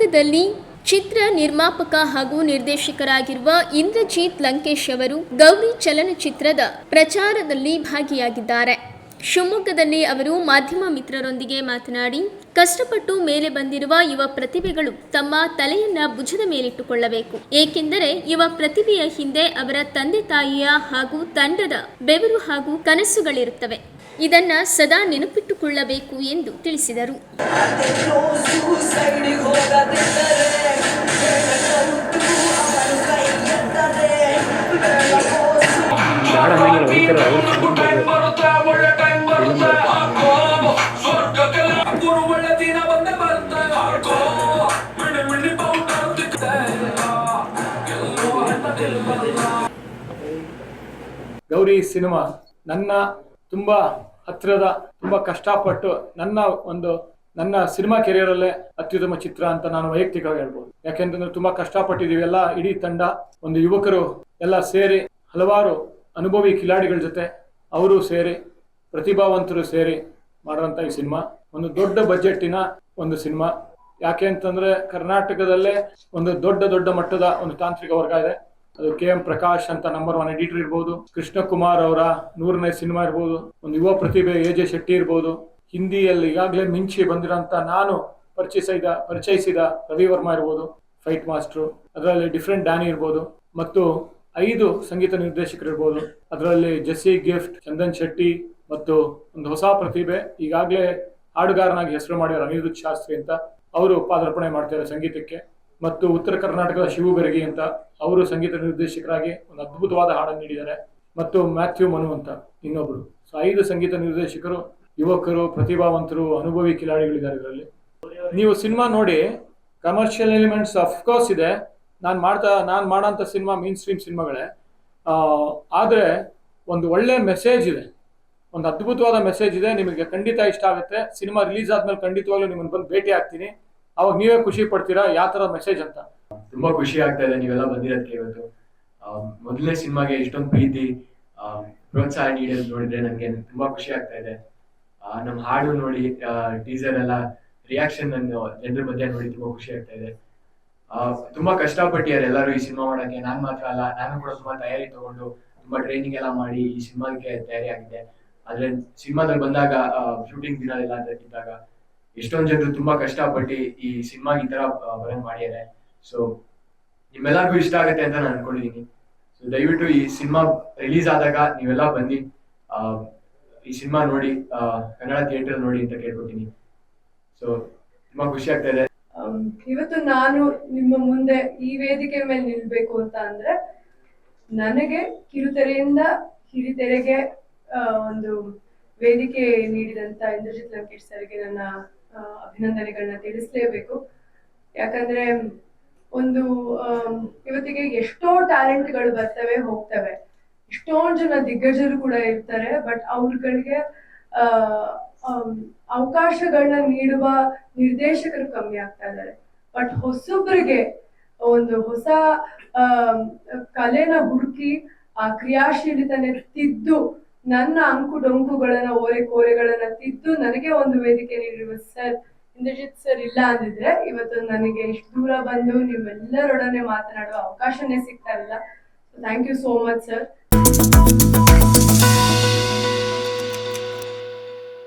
ಶಿವಮೊಗ್ಗದಲ್ಲಿ ಚಿತ್ರ ನಿರ್ಮಾಪಕ ಹಾಗೂ ನಿರ್ದೇಶಕರಾಗಿರುವ ಇಂದ್ರಜಿತ್ ಲಂಕೇಶ್ ಅವರು ಗೌರಿ ಚಲನಚಿತ್ರದ ಪ್ರಚಾರದಲ್ಲಿ ಭಾಗಿಯಾಗಿದ್ದಾರೆ. ಶಿವಮೊಗ್ಗದಲ್ಲಿ ಅವರು ಮಾಧ್ಯಮ ಮಿತ್ರರೊಂದಿಗೆ ಮಾತನಾಡಿ, ಕಷ್ಟಪಟ್ಟು ಮೇಲೆ ಬಂದಿರುವ ಯುವ ಪ್ರತಿಭೆಗಳು ತಮ್ಮ ತಲೆಯನ್ನ ಭುಜದ ಮೇಲಿಟ್ಟುಕೊಳ್ಳಬೇಕು. ಏಕೆಂದರೆ ಯುವ ಪ್ರತಿಭೆಯ ಹಿಂದೆ ಅವರ ತಂದೆ ತಾಯಿಯ ಹಾಗೂ ತಂಡದ ಬೆವರು ಹಾಗೂ ಕನಸುಗಳಿರುತ್ತವೆ. ಇದನ್ನ ಸದಾ ನೆನಪಿಟ್ಟುಕೊಳ್ಳಬೇಕು ಎಂದು ತಿಳಿಸಿದರು. ಗೌರಿ ಸಿನಿಮಾ ನನ್ನ ತುಂಬ ಹತ್ತಿರದ, ತುಂಬಾ ಕಷ್ಟಪಟ್ಟು ನನ್ನ ಒಂದು, ನನ್ನ ಸಿನಿಮಾ ಕೆರಿಯರಲ್ಲೇ ಅತ್ಯುತ್ತಮ ಚಿತ್ರ ಅಂತ ನಾನು ವೈಯಕ್ತಿಕವಾಗಿ ಹೇಳ್ಬೋದು. ಯಾಕೆಂತಂದ್ರೆ ತುಂಬಾ ಕಷ್ಟಪಟ್ಟಿದ್ದೀವಿ. ಎಲ್ಲ ಇಡೀ ತಂಡ, ಒಂದು ಯುವಕರು ಎಲ್ಲ ಸೇರಿ ಹಲವಾರು ಅನುಭವಿ ಕಿಲಾಡಿಗಳ ಜೊತೆ ಅವರು ಸೇರಿ, ಪ್ರತಿಭಾವಂತರು ಸೇರಿ ಮಾಡುವಂತ ಈ ಸಿನಿಮಾ. ಒಂದು ದೊಡ್ಡ ಬಜೆಟ್ಟಿನ ಒಂದು ಸಿನಿಮಾ. ಯಾಕೆ ಅಂತಂದ್ರೆ ಕರ್ನಾಟಕದಲ್ಲೇ ಒಂದು ದೊಡ್ಡ ದೊಡ್ಡ ಮಟ್ಟದ ಒಂದು ತಾಂತ್ರಿಕ ವರ್ಗ ಇದೆ. ಅದು ಕೆ ಎಂ ಪ್ರಕಾಶ್ ಅಂತ ನಂಬರ್ ಒನ್ ಎಡಿಟರ್ ಇರ್ಬೋದು, ಕೃಷ್ಣಕುಮಾರ್ ಅವರ ನೂರನೇ ಸಿನಿಮಾ ಇರ್ಬೋದು, ಒಂದು ಯುವ ಪ್ರತಿಭೆ ಎ ಜೆ ಶೆಟ್ಟಿ ಇರ್ಬೋದು, ಹಿಂದಿಯಲ್ಲಿ ಈಗಾಗಲೇ ಮಿಂಚಿ ಬಂದಿರೋಂಥ ನಾನು ಪರಿಚಯಿಸಿದ ಪರಿಚಯಿಸಿದ ರವಿ ವರ್ಮ ಇರ್ಬೋದು ಫೈಟ್ ಮಾಸ್ಟ್ರು ಅದರಲ್ಲಿ ಡಿಫ್ರೆಂಟ್ ಡ್ಯಾನಿ ಇರ್ಬೋದು, ಮತ್ತು ಐದು ಸಂಗೀತ ನಿರ್ದೇಶಕರು ಇರ್ಬೋದು, ಅದರಲ್ಲಿ ಜಸ್ಸಿ ಗಿಫ್ಟ್ ಚಂದನ್ ಶೆಟ್ಟಿ, ಮತ್ತು ಒಂದು ಹೊಸ ಪ್ರತಿಭೆ ಈಗಾಗಲೇ ಹಾಡುಗಾರನಾಗಿ ಹೆಸರು ಮಾಡಿರೋ ಅನಿರುದ್ಧ ಶಾಸ್ತ್ರಿ ಅಂತ ಅವರು ಪಾದಾರ್ಪಣೆ ಮಾಡ್ತಾರೆ ಸಂಗೀತಕ್ಕೆ. ಮತ್ತು ಉತ್ತರ ಕರ್ನಾಟಕದ ಶಿವು ಬೆರಗಿ ಅಂತ ಅವರು ಸಂಗೀತ ನಿರ್ದೇಶಕರಾಗಿ ಒಂದು ಅದ್ಭುತವಾದ ಹಾಡನ್ನು ನೀಡಿದ್ದಾರೆ. ಮತ್ತು ಮ್ಯಾಥ್ಯೂ ಮನು ಅಂತ ಇನ್ನೊಬ್ಬರು ಸೊ ಐದು ಸಂಗೀತ ನಿರ್ದೇಶಕರು, ಯುವಕರು, ಪ್ರತಿಭಾವಂತರು, ಅನುಭವಿ ಕಿಲಾಡಿಗಳಿದ್ದಾರೆ ಇದರಲ್ಲಿ. ನೀವು ಸಿನಿಮಾ ನೋಡಿ ಕಮರ್ಷಿಯಲ್ ಎಲಿಮೆಂಟ್ಸ್ ಅಫ್ಕೋರ್ಸ್ ಇದೆ. ನಾನು ಮಾಡ್ತಾ, ನಾನು ಮಾಡೋಂಥ ಸಿನಿಮಾ ಮೀನ್ ಸ್ಟ್ರೀಮ್ ಸಿನಿಮಾಗಳೇ ಆದರೆ ಒಂದು ಒಳ್ಳೆ ಮೆಸೇಜ್ ಇದೆ. ಒಂದು ಅದ್ಭುತವಾದ ಮೆಸೇಜ್ ಇದೆ. ನಿಮಗೆ ಖಂಡಿತ ಇಷ್ಟ ಆಗುತ್ತೆ. ಸಿನಿಮಾ ರಿಲೀಸ್ ಆದ್ಮೇಲೆ ಖಂಡಿತವಾಗ್ಲೂ ನಿಮ್ಮನ್ನು ಬಂದು ಭೇಟಿ ಆಗ್ತೀನಿ. ಅವಾಗ ನೀವೇ ಖುಷಿ ಪಡ್ತೀರಾ? ಯಾವ ತರ ಮೆಸೇಜ್ ಅಂತ? ತುಂಬಾ ಖುಷಿ ಆಗ್ತಾ ಇದೆ. ನೀವೆಲ್ಲ ಬಂದಿರೋದಕ್ಕೆ ಇವತ್ತು. ಮೊದಲನೇ ಸಿನಿಮಾಗೆ ಇಷ್ಟೊಂದು ಪ್ರೀತಿ ಪ್ರೋತ್ಸಾಹ ನೀಡೋದು ನೋಡಿದ್ರೆ ನನಗೆ ತುಂಬಾ ಖುಷಿ ಆಗ್ತಾ ಇದೆ. ನಮ್ಮ ಹಾಡು ನೋಡಿ ಟೀಸರ್ ಎಲ್ಲ ರಿಯಾಕ್ಷನ್ ನನ್ನ ಜನರ ಮಧ್ಯೆ ನೋಡಿ ತುಂಬಾ ಖುಷಿ ಆಗ್ತಾ ಇದೆ. ತುಂಬಾ ಕಷ್ಟಪಟ್ಟಿದ್ದಾರೆ ಎಲ್ಲರೂ ಈ ಸಿನಿಮಾ ಮಾಡೋಕ್ಕೆ, ನಾನ್ ಮಾತ್ರ ಅಲ್ಲ, ನಾನು ಕೂಡ ತುಂಬಾ ತಯಾರಿ ತಗೊಂಡು ತುಂಬಾ ಟ್ರೈನಿಂಗ್ ಎಲ್ಲ ಮಾಡಿ ಈ ಸಿನಿಮಾಗೆ ತಯಾರಿ ಆಗಿದೆ ಆದ್ರೆ ಸಿನಿಮಾದಲ್ಲಿ ಬಂದಾಗ ಶೂಟಿಂಗ್ ದಿನ ಅಂತ ಇದ್ದಾಗ ಎಷ್ಟೊಂದ್ ಜನರು ತುಂಬಾ ಕಷ್ಟಪಟ್ಟು ಈ ಸಿನಿಮಾ ಈ ತರ ಬರಂಗ್ ಮಾಡಿದ್ದಾರೆ ಸೊ ನಿಮ್ಮೆಲ್ಲರಿಗೂ ಇಷ್ಟ ಆಗುತ್ತೆ ಅಂತ ನಾನು ಅನ್ಕೊಂಡಿದೀನಿ. ಸೊ ದಯವಿಟ್ಟು ಈ ಸಿನಿಮಾ ರಿಲೀಸ್ ಆದಾಗ ನೀವೆಲ್ಲ ಆ, ಈ ಸಿನಿಮಾ ನೋಡಿ ಕನ್ನಡ ಥಿಯೇಟರ್ ನೋಡಿ ಅಂತ ಕೇಳ್ಕೊತೀನಿ. ಸೊ ತುಂಬಾ ಖುಷಿ ಆಗ್ತಾ ಇದೆ. ಇವತ್ತು ನಾನು ನಿಮ್ಮ ಮುಂದೆ ಈ ವೇದಿಕೆ ಮೇಲೆ ನಿಲ್ಬೇಕು ಅಂತ ಅಂದ್ರೆ ನನಗೆ ಕಿರುತೆರೆಯಿಂದ ಹಿರಿತೆರೆಗೆ ಒಂದು ವೇದಿಕೆ ನೀಡಿದಂತ ಇಂದ್ರಜಿತ್ ಲಂಕೇಶ್ ಸರ್ಗೆ ನನ್ನ ಅಭಿನಂದನೆಗಳನ್ನ ತಿಳಿಸ್ಲೇಬೇಕು. ಯಾಕಂದ್ರೆ, ಒಂದು ಇವತ್ತಿಗೆ ಎಷ್ಟೋ ಟ್ಯಾಲೆಂಟ್ಗಳು ಬರ್ತವೆ, ಹೋಗ್ತವೆ. ಎಷ್ಟೊಂದ್ ಜನ ದಿಗ್ಗಜರು ಕೂಡ ಇರ್ತಾರೆ, ಬಟ್ ಅವ್ರಗಳಿಗೆ ಅವಕಾಶಗಳನ್ನ ನೀಡುವ ನಿರ್ದೇಶಕರು ಕಮ್ಮಿ ಆಗ್ತಾ ಇದ್ದಾರೆ. ಬಟ್ ಹೊಸೊಬ್ಬರಿಗೆ ಒಂದು ಹೊಸ ಕಲೆನ ಹುಡುಕಿ, ಆ ಕ್ರಿಯಾಶೀಲತೆನೆ ತಿದ್ದು ನನ್ನ ಅಂಕು ಡೊಂಕುಗಳನ್ನ ಓರೆ ಕೋರೆಗಳನ್ನ ತಿದ್ದು ನನಗೆ ಒಂದು ವೇದಿಕೆ ನೀಡಿರುವ ಸರ್ ಇಂದ್ರಜಿತ್ ಸರ್ ಇಲ್ಲ ಅಂದಿದ್ರೆ ಇವತ್ತು ನನಗೆ ಇಷ್ಟು ದೂರ ಬಂದು ನೀವೆಲ್ಲರೊಡನೆ ಮಾತನಾಡುವ ಅವಕಾಶನೇ ಸಿಗ್ತಾ ಇಲ್ಲ. Thank you so much sir